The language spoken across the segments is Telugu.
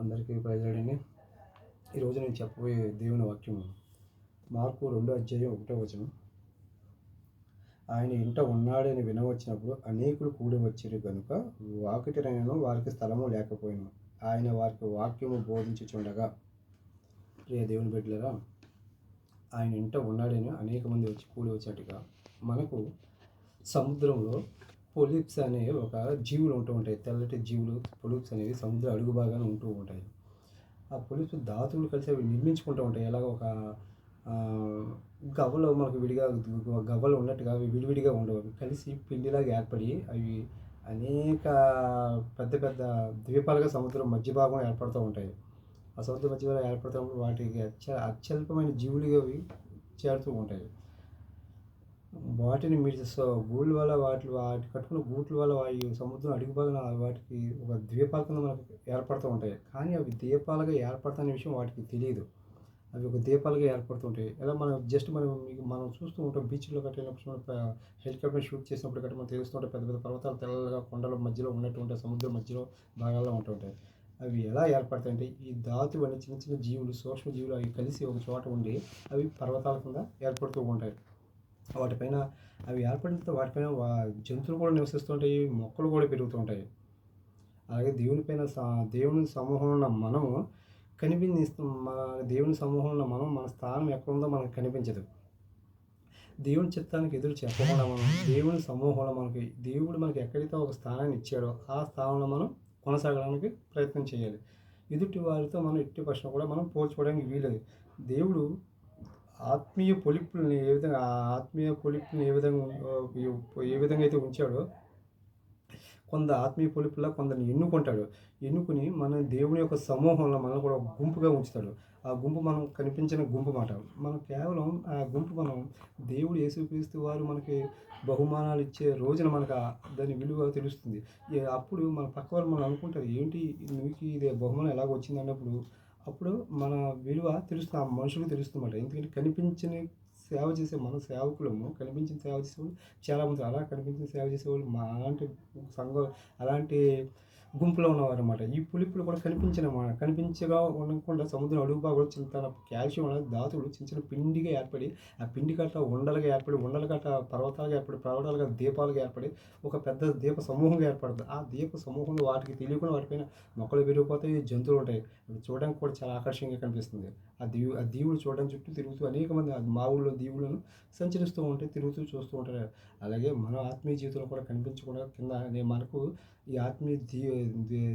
అందరికీ ప్రజలండి ఈరోజు నేను చెప్పబోయే దేవుని వాక్యం మార్పు రెండో అధ్యాయం ఒకటో వచనం. ఆయన ఇంట ఉన్నాడని వినవచ్చినప్పుడు అనేకులు కూడి వచ్చారు కనుక వాకిటినైనను వారికి స్థలము లేకపోయాను. ఆయన వారికి వాక్యము బోధించుచుండగా. ప్రియ దేవుని బిడ్డలరా ఆయన ఇంట ఉన్నాడని అనేక మంది వచ్చి కూడి వచ్చేట్టుగా మనకు సముద్రంలో పొలిప్స్ అనే ఒక జీవులు ఉంటూ ఉంటాయి. తెల్లటి జీవులు పొలిప్స్ అనేవి సముద్ర అడుగు భాగాన ఉంటూ ఉంటాయి. ఆ పొలిప్స్ ధాతువులు కలిసి అవి నిర్మించుకుంటూ ఉంటాయి. ఎలాగ ఒక గవ్వలో మనకు విడిగా గవ్వలు ఉన్నట్టుగా అవి విడివిడిగా ఉండవు. అవి కలిసి పిండిలాగా ఏర్పడి అవి అనేక పెద్ద పెద్ద ద్వీపాలుగా సముద్రం మధ్య భాగం ఏర్పడుతూ ఉంటాయి. ఆ సముద్ర మధ్య భాగం ఏర్పడుతున్నప్పుడు వాటికి అత్య అత్యల్పమైన జీవులుగా అవి చేరుతూ ఉంటాయి. వాటిని మీరు సో గూళ్ళ వల్ల వాటి వాటి కట్టుకున్న గూట్ల వల్ల వాటి సముద్రం అడుగు వాటికి ఒక ద్వీపాల కింద మనకు ఏర్పడుతూ ఉంటాయి. కానీ అవి ద్వీపాలుగా ఏర్పడుతున్న విషయం వాటికి తెలియదు అవి ఒక దీపాలుగా ఏర్పడుతుంటాయి ఎలా మనం జస్ట్ మనం మీకు మనం చూస్తూ ఉంటాం. బీచ్లో గట్రా వెళ్ళినప్పుడు హెలికాప్టర్ షూట్ చేసినప్పుడు గట్రా మనం తెలుస్తుంటే పెద్ద పెద్ద పర్వతాలు తెల్లగా కొండల మధ్యలో ఉన్నట్టు సముద్రం మధ్యలో భాగాల్లో ఉంటుంటాయి అవి ఎలా ఏర్పడతాయంటే ఈ ధాతు అనే చిన్న చిన్న జీవులు సూక్ష్మ జీవులు అవి కలిసి ఒక చోట ఉండి అవి పర్వతాల కింద ఏర్పడుతూ ఉంటాయి. వాటిపైన అవి ఏర్పడిన వాటిపైన వా- జంతువులు కూడా నివసిస్తుంటాయి మొక్కలు కూడా పెరుగుతూ ఉంటాయి అలాగే దేవుని పైన దేవుని సమూహంలో ఉన్న మనము కనిపిస్తాం మన దేవుని సమూహంలో ఉన్న మనం మన స్థానం ఎక్కడుందో మనకు కనిపించదు. దేవుని చిత్తానికి ఎదురు చెప్పకుండా మనం దేవుని సమూహంలో మనకి దేవుడు మనకి ఎక్కడైతే ఒక స్థానాన్ని ఇచ్చాడో ఆ స్థానంలో మనం కొనసాగడానికి ప్రయత్నం చేయాలి. ఎదుటి వారితో మనం ఎట్టి పక్షం కూడా మనం పోల్చుకోవడానికి వీలేదు దేవుడు ఆత్మీయ పొలిపుల్ని ఏ విధంగా ఆ ఆత్మీయ పొలిపుల్ని ఏ విధంగా ఏ విధంగా అయితే ఉంచాడో కొంత ఆత్మీయ పొలిపులా కొందరిని ఎన్నుకుంటాడు. ఎన్నుకుని మన దేవుని యొక్క సమూహంలో మనం కూడా గుంపుగా ఉంచుతాడు. ఆ గుంపు మనం కనిపించిన గుంపు మాట. మనం కేవలం ఆ గుంపు మనం దేవుడు యేసుక్రీస్తు వారు మనకి బహుమానాలు ఇచ్చే రోజున మనకు దాని విలువ తెలుస్తుంది. అప్పుడు మన పక్క వాళ్ళు మనం అనుకుంటారు ఏంటి నీకు ఇది బహుమానం ఎలాగ వచ్చింది అన్నప్పుడు అప్పుడు మన విలువ తెలుస్తుంది ఆ మనుషులకు తెలుస్తుందన్నమాట ఎందుకంటే కనిపించని సేవ చేసే మన సేవకులము కనిపించిన సేవ చేసేవాళ్ళు చాలామంది అలా కనిపించిన సేవ చేసేవాళ్ళు మా అలాంటి సంఘం అలాంటి గుంపులో ఉన్నవారు అనమాట ఈ పులిపులు కూడా కనిపించిన కనిపించగా ఉండకుండా సముద్రం అడుగు చిన్న తన కాల్షియం అనేది ధాతువులు చిన్న చిన్న పిండిగా ఏర్పడి ఆ పిండి కట్ట ఉండలుగా ఏర్పడి ఉండల కట్ట పర్వతాలుగా ఏర్పడి పర్వతాలుగా దీపాలుగా ఏర్పడి ఒక పెద్ద దీప సమూహంగా ఏర్పడుతుంది ఆ దీప సమూహంలో వాటికి తెలియకుండా వాటిపైన మొక్కలు పెరిగిపోతాయి జంతువులు ఉంటాయి. అవి చూడడానికి కూడా చాలా ఆకర్షణీయంగా కనిపిస్తుంది. ఆ దీవు ఆ దీవులు చూడడం చుట్టూ తిరుగుతూ అనేక మంది మా ఊళ్ళో దీవులను సంచరిస్తూ ఉంటే తిరుగుతూ చూస్తూ ఉంటారు. అలాగే మన ఆత్మీయ జీవితంలో కూడా కనిపించకుండా కింద అనే మనకు ఈ ఆత్మీయ దీ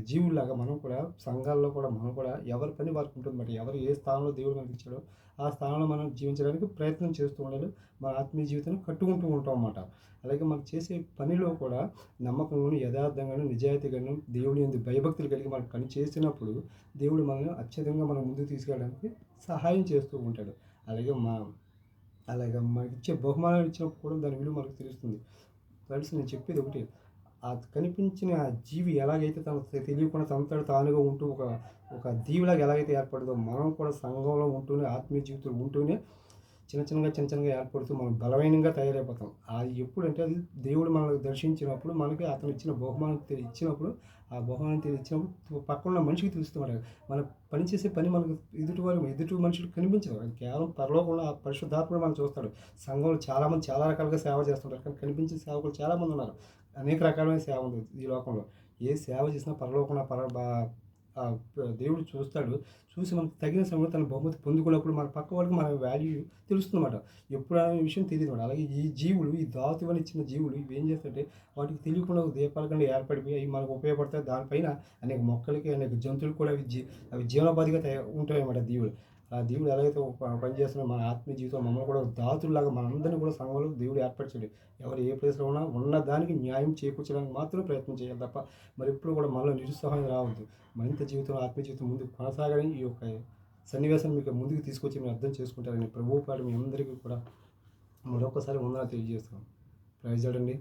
జీవుల్లాగా మనం కూడా సంఘాల్లో కూడా మనం కూడా ఎవరి పని వారికి ఉంటుంది. మరి ఎవరు ఏ స్థానంలో దేవుడు మనకి ఇచ్చాడో ఆ స్థానంలో మనం జీవించడానికి ప్రయత్నం చేస్తూ ఉండాలి. మన ఆత్మీయ జీవితాన్ని కట్టుకుంటూ ఉంటాం అన్నమాట. అలాగే మనం చేసే పనిలో కూడా నమ్మకంగాను యథార్థంగాను నిజాయితీగాను దేవుని ఎందు భయభక్తులు కలిగి మనం పని చేసినప్పుడు దేవుడు మనల్ని అత్యధికంగా మనం ముందుకు తీసుకెళ్ళడానికి సహాయం చేస్తూ ఉంటాడు. అలాగే మా అలాగే మనకి ఇచ్చే బహుమానాలు ఇచ్చినప్పుడు కూడా దాని విలువ మనకు తెలుస్తుంది. ఫ్రెండ్స్ నేను చెప్పేది ఒకటి. ఆ కనిపించిన జీవి ఎలాగైతే తన తెలియకుండా తనతో తానుగా ఉంటూ ఒక ఒక దీవిలాగా ఎలాగైతే ఏర్పడుతుందో మనం కూడా సంఘంలో ఉంటూనే ఆత్మీయ జీవితంలో ఉంటూనే చిన్న చిన్నగా చిన్న చిన్నగా ఏర్పడుతూ మనం బలహీనంగా తయారైపోతాం. అది ఎప్పుడంటే అది దేవుడు మనల్ని దర్శించినప్పుడు మనకి అతను ఇచ్చిన బహుమానం తెలి- ఇచ్చినప్పుడు ఆ బహుమానం తెలి- ఇచ్చినప్పుడు పక్కన మనిషికి తెలుస్తుంది మన పని చేసే పని మనకు ఎదుటి వారు ఎదుటి మనుషులు కనిపించదు అది కేవలం పరలోకంలో ఆ పరిశుద్ధాత్మను మనం చూస్తాడు. సంఘంలో చాలామంది చాలా రకాలుగా సేవ చేస్తుంటారు. కానీ కనిపించే సేవకులు చాలామంది ఉన్నారు. అనేక రకాలైన సేవ ఉంది ఈ లోకంలో. ఏ సేవ చేసినా పరలోకంలో పర బా- దేవుడు చూస్తాడు. చూసి మనకు తగిన సమయంలో తన బహుమతి పొందుకున్నప్పుడు మన పక్క వాళ్ళకి మన వాల్యూ తెలుస్తుందన్నమాట. ఎప్పుడు అనే విషయం తెలియదు అలాగే ఈ జీవులు ఈ దాతు వల్ల ఇచ్చిన జీవులు ఇవి ఏం చేస్తాయంటే వాటికి తెలియకుండా దీపాల కింద ఏర్పడిపోయి అవి మనకు ఉపయోగపడతాయి. దానిపైన అనేక మొక్కలకి అనేక జంతువులు కూడా అవి జీ అవి జీవనోపాధిగా తయారు ఉంటాయి అన్నమాట దీవులు. ఆ దేవుడు ఎలాగైతే పనిచేస్తున్నా మన ఆత్మీయ జీవితం మమ్మల్ని కూడా దాతుల్లాగా మనందరినీ కూడా సంఘంలో దేవుడు ఏర్పరిచాడు ఎవరు ఏ ప్లేస్లో ఉన్నా ఉన్న దానికి న్యాయం చేకూర్చడానికి మాత్రం ప్రయత్నం చేయాలి తప్ప మరి ఎప్పుడు కూడా మనలో నిరుత్సాహం రావద్దు. మరింత జీవితం ఆత్మీయ జీవితం ముందుకు కొనసాగాలని ఈ యొక్క సన్నివేశం మీకు ముందుకు తీసుకొచ్చి మీరు అర్థం చేసుకుంటారని ప్రభువు పాటు మీ అందరికీ కూడా మరొకసారి వందన తెలియజేస్తున్నాం. ప్రైజ్ చూడండి